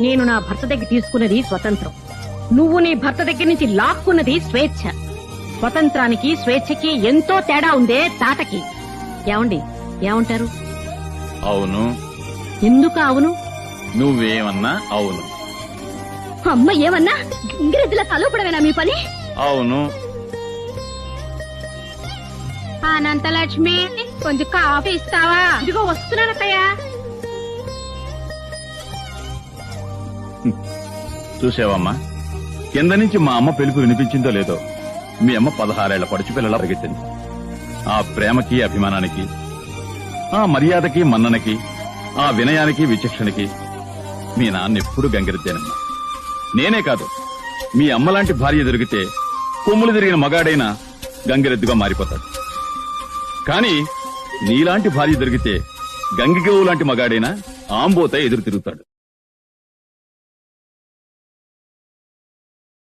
నేను నా భర్త దగ్గర తీసుకున్నది స్వతంత్రం. నువ్వు నీ భర్త దగ్గర నుంచి లాక్కున్నది స్వేచ్ఛ. స్వతంత్రానికి స్వేచ్ఛకి ఎంతో తేడా ఉందే తాటకి ఏమండి? ఏమంటారు? అవును. ఎందుకు అవును? నువ్వేమన్నా అవును. అమ్మ ఏమన్నా? ఇంగ్రెద్దుల తలపడమేనా మీ పని? అవును. అనంతలక్ష్మి కొంచెం కాఫీ ఇస్తావా? ఇదిగో వస్తున్నానక్కయ్యా. చూసావమ్మా? కింద నుంచి మా అమ్మ పిలుపు వినిపించిందో లేదో మీ అమ్మ పదహారేళ్ళ పడుచు పిల్లలా పరిగెత్తింది. ఆ ప్రేమకి అభిమానానికి ఆ మర్యాదకి మన్ననకి ఆ వినయానికి విచక్షణకి మీ నాన్న ఎప్పుడు నేనే కాదు మీ అమ్మలాంటి భార్య దొరికితే కొమ్ములు తిరిగిన మగాడైనా గంగిరెద్దుగా మారిపోతాడు. కానీ నీలాంటి భార్య దొరికితే గంగిగోవు లాంటి మగాడైనా ఆంబోత ఎదురు తిరుగుతాడు.